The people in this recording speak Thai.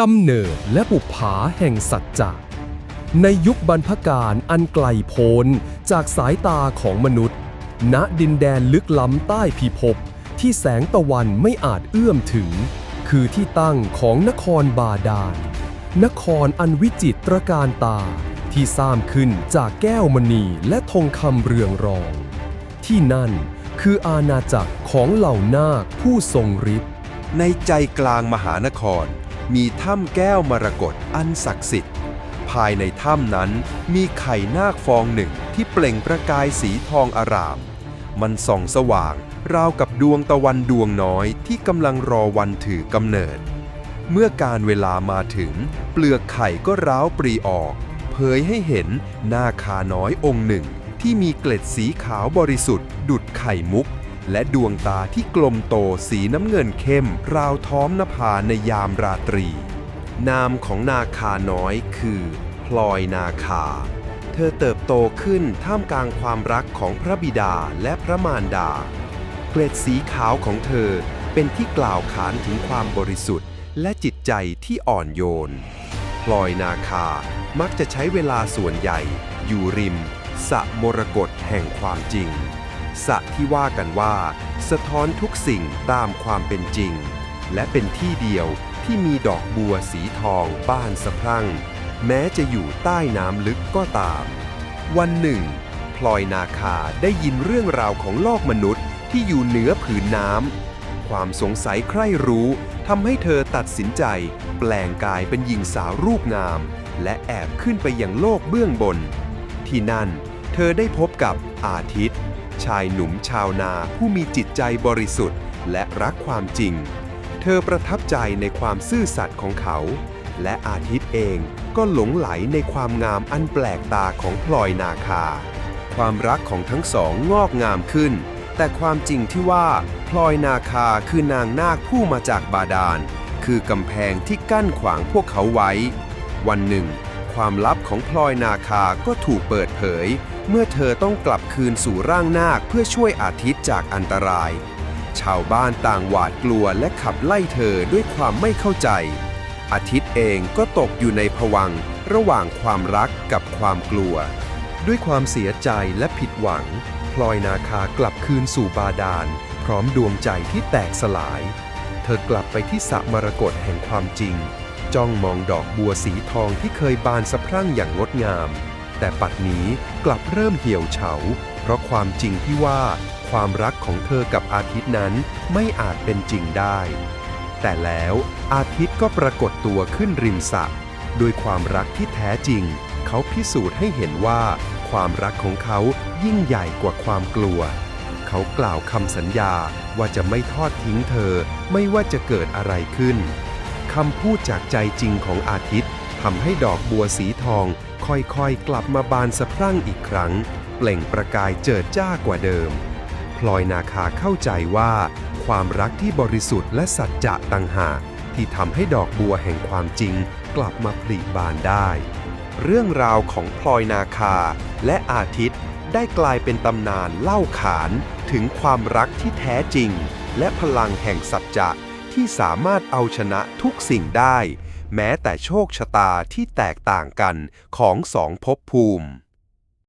กำเนิดและบุผาแห่งสัจจะ ในยุคบรรพการอันไกลโพ้นจากสายตาของมนุษย์ ณดินแดนลึกล้ำใต้พิภพที่แสงตะวันไม่อาจเอื้อมถึง คือที่ตั้งของนครบาดาลนครอันวิจิตรการตาที่สร้างขึ้นจากแก้วมณีและทองคำเรืองรอง ที่นั่นคืออาณาจักรของเหล่านาคผู้ทรงฤทธิ์ในใจกลางมหานคร มีถ้ำแก้วมรกตอันศักดิ์สิทธิ์ ภายในถ้ำนั้นมีไข่นาคฟองหนึ่งที่เปล่งประกายสีทองอาราม มันส่องสว่างราวกับดวงตะวันดวงน้อยที่กำลังรอวันถือกำเนิด เมื่อการเวลามาถึง เปลือกไข่ก็ร้าวปรีออก เผยให้เห็นหน้าคาน้อยองค์หนึ่งที่มีเกล็ดสีขาวบริสุทธิ์ ดุดไข่มุก และดวงตาที่กลมโตสีน้ำเงินเข้ม ราวท้อมนภาในยามราตรี นามของนาคาน้อยคือ พลอยนาคา เธอเติบโตขึ้นท่ามกลางความรักของพระบิดาและพระมารดา เกล็ดสีขาวของเธอเป็นที่กล่าวขานถึงความบริสุทธิ์ และจิตใจที่อ่อนโยน พลอยนาคามักจะใช้เวลาส่วนใหญ่ อยู่ริมสะมรกตแห่งความจริง สระที่ว่ากันว่า สะท้อนทุกสิ่งตามความเป็นจริง และเป็นที่เดียวที่มีดอกบัวสีทองบ้านสะพรั่ง แม้จะอยู่ใต้น้ำลึกก็ตาม วันหนึ่ง พลอยนาคาได้ยินเรื่องราวของโลกมนุษย์ที่อยู่เหนือผืนน้ำความสงสัยใคร่รู้ทำให้เธอตัดสินใจ แปลงกายเป็นหญิงสาวรูปงาม และแอบขึ้นไปยังโลกเบื้องบน ที่นั่น เธอได้พบกับอาทิตย์ ชายหนุ่มชาวนาผู้มีจิตใจบริสุทธิ์ และรักความจริง เธอประทับใจในความซื่อสัตย์ของเขา และอาทิตย์เองก็หลงไหลในความงามอันแปลกตาของพลอยนาคา ความรักของทั้งสองงอกงามขึ้น แต่ความจริงที่ว่าพลอยนาคาคือนางนาคผู้มาจากบาดาล คือกำแพงที่กั้นขวางพวกเขาไว้ วันหนึ่ง ความลับของพลอยนาคาก็ถูกเปิดเผย เมื่อเธอต้องกลับคืนสู่ร่างนาคเพื่อช่วยอาทิตย์จากอันตราย ชาวบ้านต่างหวาดกลัวและขับไล่เธอด้วยความไม่เข้าใจ อาทิตย์เองก็ตกอยู่ในภวังระหว่างความรักกับความกลัว ด้วยความเสียใจและผิดหวัง พลอยนาคากลับคืนสู่บาดาล พร้อมดวงใจที่แตกสลาย เธอกลับไปที่สระมรกตแห่งความจริง จ้องมองดอกบัวสีทองที่เคยบานสะพรั่งอย่างงดงาม แต่ปัดนี้กลับเริ่มเหี่ยวเฉา เพราะความจริงที่ว่า ความรักของเธอกับอาทิตย์นั้นไม่อาจเป็นจริงได้ แต่แล้วอาทิตย์ก็ปรากฏตัวขึ้นริมสระด้วยความรักที่แท้จริง เขาพิสูจน์ให้เห็นว่า ความรักของเขายิ่งใหญ่กว่าความกลัว เขากล่าวคำสัญญาว่าจะไม่ทอดทิ้งเธอไม่ว่าจะเกิดอะไรขึ้น คำพูดจากใจจริงของอาทิตย์ทำให้ดอกบัวสีทอง ค่อยๆ กลับมาบานสะพรั่งอีกครั้ง เปล่งประกายเจิดจ้ากว่าเดิม พลอยนาคาเข้าใจว่า ความรักที่บริสุทธิ์และสัจจะต่างหากที่ทำให้ดอกบัวแห่งความจริง กลับมาผลิบานได้ เรื่องราวของพลอยนาคาและอาทิตย์ได้กลายเป็นตำนานเล่าขานถึงความรักที่แท้จริง และพลังแห่งสัจจะ ที่สามารถเอาชนะทุกสิ่งได้ แม้แต่โชคชะตาที่แตกต่างกันของสองภพภูมิ